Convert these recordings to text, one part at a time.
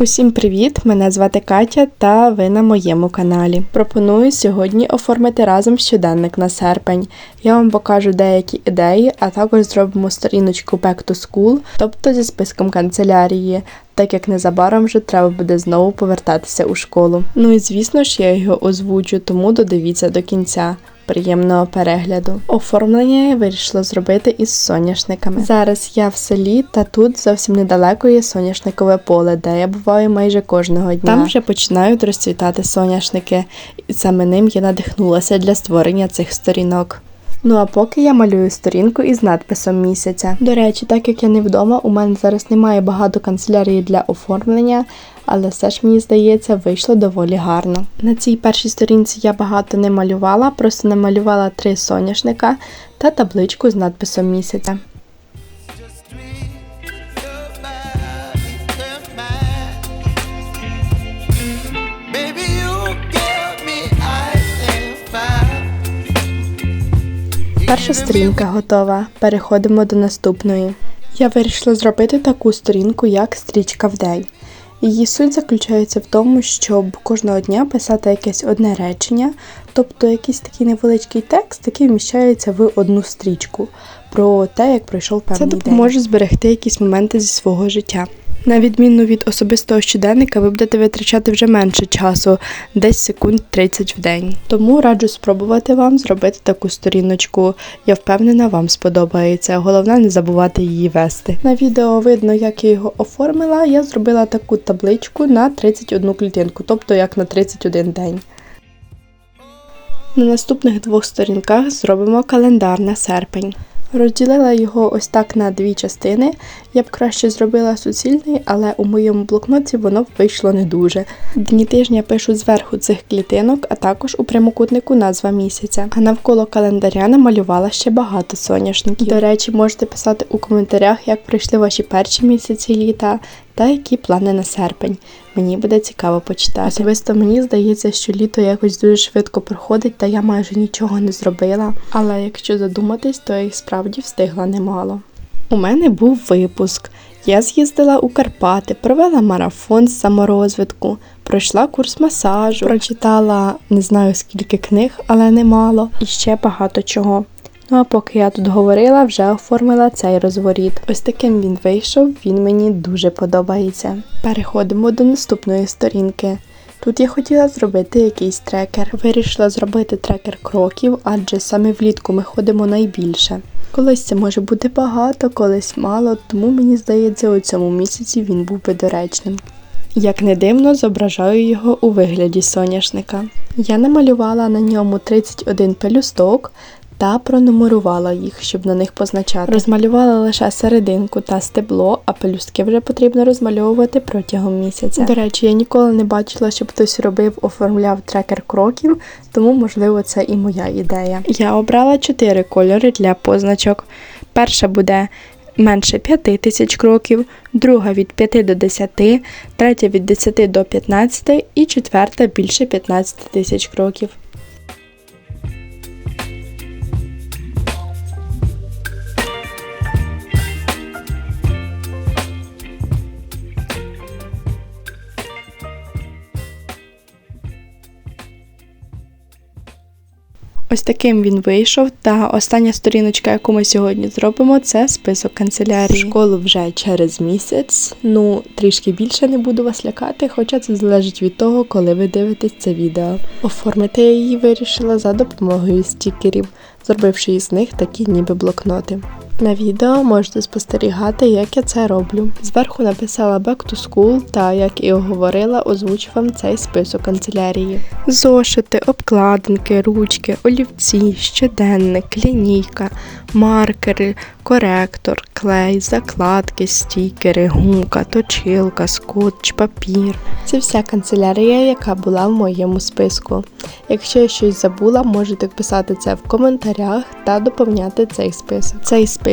Усім привіт! Мене звати Катя та ви на моєму каналі. Пропоную сьогодні оформити разом щоденник на серпень. Я вам покажу деякі ідеї, а також зробимо сторіночку Back to School, тобто зі списком канцелярії, так як незабаром вже треба буде знову повертатися у школу. Ну і звісно ж я його озвучу, тому додивіться до кінця. Приємного перегляду. Оформлення я вирішила зробити із соняшниками. Зараз я в селі, та тут зовсім недалеко є соняшникове поле, де я буваю майже кожного дня. Там вже починають розцвітати соняшники, і саме ним я надихнулася для створення цих сторінок. Ну а поки я малюю сторінку із надписом місяця. До речі, так як я не вдома, у мене зараз немає багато канцелярії для оформлення, але все ж мені здається, вийшло доволі гарно. На цій першій сторінці я багато не малювала, просто намалювала три соняшника та табличку з надписом місяця. Перша сторінка готова. Переходимо до наступної. Я вирішила зробити таку сторінку, як стрічка в день. Її суть заключається в тому, щоб кожного дня писати якесь одне речення, тобто якийсь такий невеличкий текст, який вміщається в одну стрічку про те, як пройшов певний Це допоможе зберегти якісь моменти зі свого життя. На відміну від особистого щоденника, ви будете витрачати вже менше часу, десь секунд 30 в день. Тому раджу спробувати вам зробити таку сторіночку. Я впевнена, вам сподобається. Головне не забувати її вести. На відео видно, як я його оформила. Я зробила таку табличку на 31 клітинку, тобто як на 31 день. На наступних двох сторінках зробимо календар на серпень. Розділила його ось так на дві частини. Я б краще зробила суцільний, але у моєму блокноті воно вийшло не дуже. Дні тижня пишу зверху цих клітинок, а також у прямокутнику назва місяця. А навколо календаря намалювала ще багато соняшників. До речі, можете писати у коментарях, як пройшли ваші перші місяці літа та які плани на серпень. Мені буде цікаво почитати. Особисто мені здається, що літо якось дуже швидко проходить, та я майже нічого не зробила. Але якщо задуматись, то я і справді встигла немало. У мене був випуск. Я з'їздила у Карпати, провела марафон з саморозвитку, пройшла курс масажу, прочитала не знаю скільки книг, але немало, і ще багато чого. Ну а поки я тут говорила, вже оформила цей розворіт. Ось таким він вийшов, він мені дуже подобається. Переходимо до наступної сторінки. Тут я хотіла зробити якийсь трекер. Вирішила зробити трекер кроків, адже саме влітку ми ходимо найбільше. Колись це може бути багато, колись мало, тому мені здається, у цьому місяці він був би доречним. Як не дивно, зображаю його у вигляді соняшника. Я намалювала на ньому 31 пелюсток та пронумерувала їх, щоб на них позначати. Розмалювала лише серединку та стебло, а пелюстки вже потрібно розмальовувати протягом місяця. До речі, я ніколи не бачила, щоб хтось робив, оформляв трекер кроків, тому, можливо, це і моя ідея. Я обрала чотири кольори для позначок. Перша буде менше 5 тисяч кроків, друга від 5 до 10, третя від 10 до 15 і четверта більше 15 тисяч кроків. Ось таким він вийшов. Та остання сторіночка, яку ми сьогодні зробимо, це список канцелярії. Школу вже через місяць. Ну, трішки більше не буду вас лякати, хоча це залежить від того, коли ви дивитесь це відео. Оформити я її вирішила за допомогою стікерів, зробивши із них такі ніби блокноти. На відео можете спостерігати, як я це роблю. Зверху написала Back to School та, як і оговорила, озвучу вам цей список канцелярії. Зошити, обкладинки, ручки, олівці, щоденник, лінійка, маркери, коректор, клей, закладки, стікери, гумка, точилка, скотч, папір. Це вся канцелярія, яка була в моєму списку. Якщо я щось забула, можете писати це в коментарях та доповняти цей список. Цей список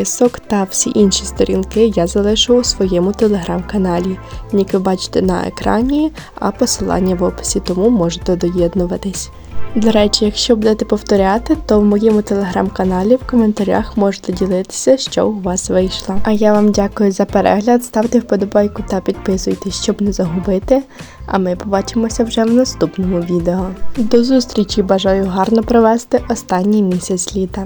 та всі інші сторінки я залишу у своєму телеграм-каналі. Лінк ви бачите на екрані, а посилання в описі, тому можете доєднуватись. До речі, якщо будете повторяти, то в моєму телеграм-каналі в коментарях можете ділитися, що у вас вийшло. А я вам дякую за перегляд. Ставте вподобайку та підписуйтесь, щоб не загубити. А ми побачимося вже в наступному відео. До зустрічі! Бажаю гарно провести останній місяць літа.